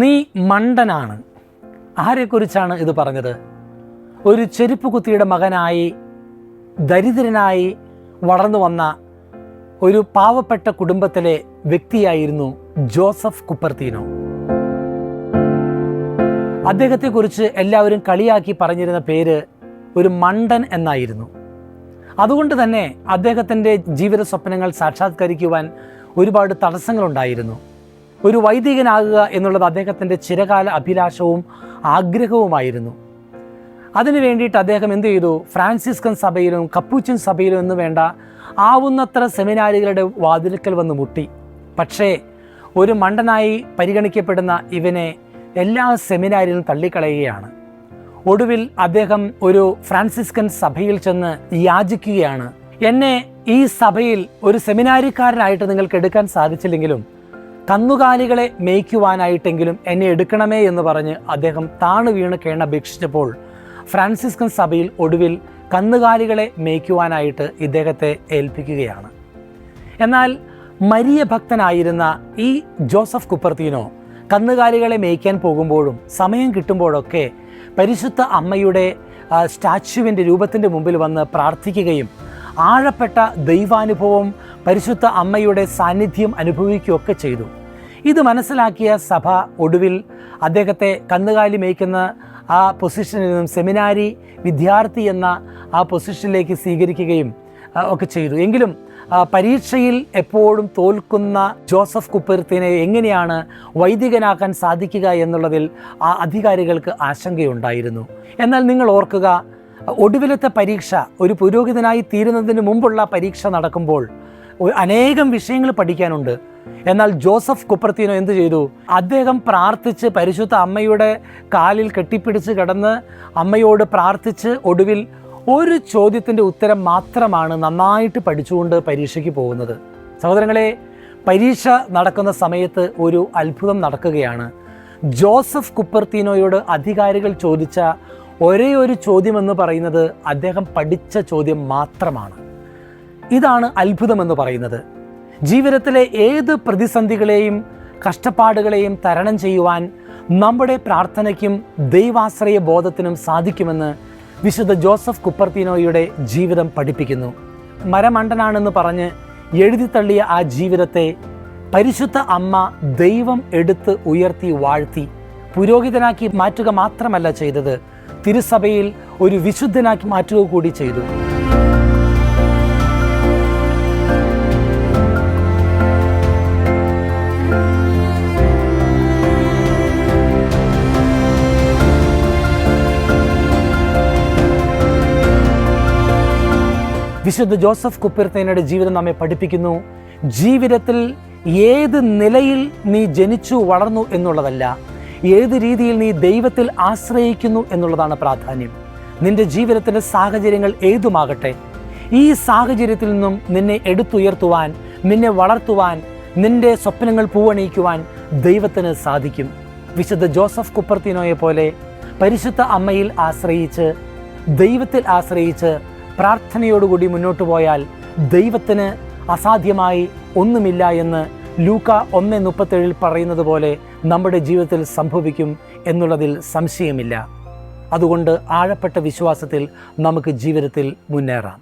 നീ മണ്ടനാണ്. ആരെക്കുറിച്ചാണ് ഇത് പറഞ്ഞത്? ഒരു ചെരുപ്പ് കുത്തിയുടെ മകനായി ദരിദ്രനായി വളർന്നു വന്ന ഒരു പാവപ്പെട്ട കുടുംബത്തിലെ വ്യക്തിയായിരുന്നു ജോസഫ് കുപ്പർത്തീനോ. അദ്ദേഹത്തെക്കുറിച്ച് എല്ലാവരും കളിയാക്കി പറഞ്ഞിരുന്ന പേര് ഒരു മണ്ടൻ എന്നായിരുന്നു. അതുകൊണ്ട് തന്നെ അദ്ദേഹത്തിന്റെ ജീവിത സ്വപ്നങ്ങൾ സാക്ഷാത്കരിക്കുവാൻ ഒരുപാട് തടസ്സങ്ങളുണ്ടായിരുന്നു. ഒരു വൈദികനാകുക എന്നുള്ളത് അദ്ദേഹത്തിന്റെ ചിരകാല അഭിലാഷവും ആഗ്രഹവുമായിരുന്നു. അതിനു വേണ്ടിയിട്ട് അദ്ദേഹം എന്ത് ചെയ്തു? ഫ്രാൻസിസ്കൻ സഭയിലും കപ്പൂച്ചിൻ സഭയിലും എന്ന് വേണ്ട ആവുന്നത്ര സെമിനാരികളുടെ വാതിൽക്കൽ വന്ന് മുട്ടി. പക്ഷേ ഒരു മണ്ടനായി പരിഗണിക്കപ്പെടുന്ന ഇവനെ എല്ലാ സെമിനാരിലും തള്ളിക്കളയുകയാണ്. ഒടുവിൽ അദ്ദേഹം ഒരു ഫ്രാൻസിസ്കൻ സഭയിൽ ചെന്ന് യാചിക്കുകയാണ്. എന്നെ ഈ സഭയിൽ ഒരു സെമിനാരിക്കാരനായിട്ട് നിങ്ങൾക്ക് എടുക്കാൻ സാധിച്ചില്ലെങ്കിലും കന്നുകാലികളെ മേയ്ക്കുവാനായിട്ടെങ്കിലും എന്നെ എടുക്കണമേ എന്ന് പറഞ്ഞ് അദ്ദേഹം താണു വീണ് കേണപേക്ഷിച്ചപ്പോൾ ഫ്രാൻസിസ്കൻ സഭയിൽ ഒടുവിൽ കന്നുകാലികളെ മേയ്ക്കുവാനായിട്ട് ഇദ്ദേഹത്തെ ഏൽപ്പിക്കുകയാണ്. എന്നാൽ മരിയ ഭക്തനായിരുന്ന ഈ ജോസഫ് കുപ്പർത്തീനോ കന്നുകാലികളെ മേയ്ക്കാൻ പോകുമ്പോഴും സമയം കിട്ടുമ്പോഴൊക്കെ പരിശുദ്ധ അമ്മയുടെ സ്റ്റാച്യുവിന്റെ രൂപത്തിന്റെ മുമ്പിൽ വന്ന് പ്രാർത്ഥിക്കുകയും ആഴപ്പെട്ട ദൈവാനുഭവം പരിശുദ്ധ അമ്മയുടെ സാന്നിധ്യം അനുഭവിക്കുകയൊക്കെ ചെയ്തു. ഇത് മനസ്സിലാക്കിയ സഭ ഒടുവിൽ അദ്ദേഹത്തെ കന്നുകാലി മേയ്ക്കുന്ന ആ പൊസിഷനിൽ നിന്നും സെമിനാരി വിദ്യാർത്ഥി എന്ന ആ പൊസിഷനിലേക്ക് സ്വീകരിക്കുകയും ഒക്കെ ചെയ്തു. എങ്കിലും പരീക്ഷയിൽ എപ്പോഴും തോൽക്കുന്ന ജോസഫ് കുപ്പർത്തിനെ എങ്ങനെയാണ് വൈദികനാക്കാൻ സാധിക്കുക എന്നുള്ളതിൽ ആ അധികാരികൾക്ക് ആശങ്കയുണ്ടായിരുന്നു. എന്നാൽ നിങ്ങൾ ഓർക്കുക ഒടുവിലത്തെ പരീക്ഷ ഒരു പുരോഹിതനായി തീരുന്നതിന് മുമ്പുള്ള പരീക്ഷ നടക്കുമ്പോൾ അനേകം വിഷയങ്ങൾ പഠിക്കാനുണ്ട്. എന്നാൽ ജോസഫ് കുപ്പർത്തീനോ എന്ത് ചെയ്തു? അദ്ദേഹം പ്രാർത്ഥിച്ച് പരിശുദ്ധ അമ്മയുടെ കാലിൽ കെട്ടിപ്പിടിച്ച് കിടന്ന് അമ്മയോട് പ്രാർത്ഥിച്ച് ഒടുവിൽ ഒരു ചോദ്യത്തിന്റെ ഉത്തരം മാത്രമാണ് നന്നായിട്ട് പഠിച്ചുകൊണ്ട് പരീക്ഷയ്ക്ക് പോകുന്നത്. സഹോദരങ്ങളെ പരീക്ഷ നടക്കുന്ന സമയത്ത് ഒരു അത്ഭുതം നടക്കുകയാണ്. ജോസഫ് കുപ്പർത്തീനോയോട് അധികാരികൾ ചോദിച്ച ഒരേ ഒരു ചോദ്യമെന്ന് പറയുന്നത് അദ്ദേഹം പഠിച്ച ചോദ്യം മാത്രമാണ്. ഇതാണ് അത്ഭുതമെന്ന് പറയുന്നത്. ജീവിതത്തിലെ ഏത് പ്രതിസന്ധികളെയും കഷ്ടപ്പാടുകളെയും തരണം ചെയ്യുവാൻ നമ്മുടെ പ്രാർത്ഥനയ്ക്കും ദൈവാശ്രയ ബോധത്തിനും സാധിക്കുമെന്ന് വിശുദ്ധ ജോസഫ് കുപ്പർത്തിനോയുടെ ജീവിതം പഠിപ്പിക്കുന്നു. മരമണ്ടനാണെന്ന് പറഞ്ഞ് എഴുതിത്തള്ളിയ ആ ജീവിതത്തെ പരിശുദ്ധ അമ്മ ദൈവം എടുത്ത് ഉയർത്തി വാഴ്ത്തി പുരോഹിതനാക്കി മാറ്റുക മാത്രമല്ല ചെയ്തത് തിരുസഭയിൽ ഒരു വിശുദ്ധനാക്കി മാറ്റുക കൂടി ചെയ്തു. വിശുദ്ധ ജോസഫ് കുപ്പിർത്തേനയുടെ ജീവിതം നമ്മെ പഠിപ്പിക്കുന്നു. ജീവിതത്തിൽ ഏത് നിലയിൽ നീ ജനിച്ചു വളർന്നു എന്നുള്ളതല്ല ഏത് രീതിയിൽ നീ ദൈവത്തിൽ ആശ്രയിക്കുന്നു എന്നുള്ളതാണ് പ്രാധാന്യം. നിന്റെ ജീവിതത്തിന്റെ സാഹചര്യങ്ങൾ ഏതുമാകട്ടെ ഈ സാഹചര്യത്തിൽ നിന്നും നിന്നെ എടുത്തുയർത്തുവാൻ നിന്നെ വളർത്തുവാൻ നിന്റെ സ്വപ്നങ്ങൾ പൂവണിയിക്കുവാൻ ദൈവത്തിന് സാധിക്കും. വിശുദ്ധ ജോസഫ് കുപ്പർത്തിനോയെ പോലെ പരിശുദ്ധ അമ്മയിൽ ആശ്രയിച്ച് ദൈവത്തിൽ ആശ്രയിച്ച് പ്രാർത്ഥനയോടുകൂടി മുന്നോട്ട് പോയാൽ ദൈവത്തിന് അസാധ്യമായി ഒന്നുമില്ല എന്ന് ലൂക്ക ഒന്ന് മുപ്പത്തേഴിൽ പറയുന്നത് പോലെ നമ്മുടെ ജീവിതത്തിൽ സംഭവിക്കും എന്നുള്ളതിൽ സംശയമില്ല. അതുകൊണ്ട് ആഴപ്പെട്ട വിശ്വാസത്തിൽ നമുക്ക് ജീവിതത്തിൽ മുന്നേറാം.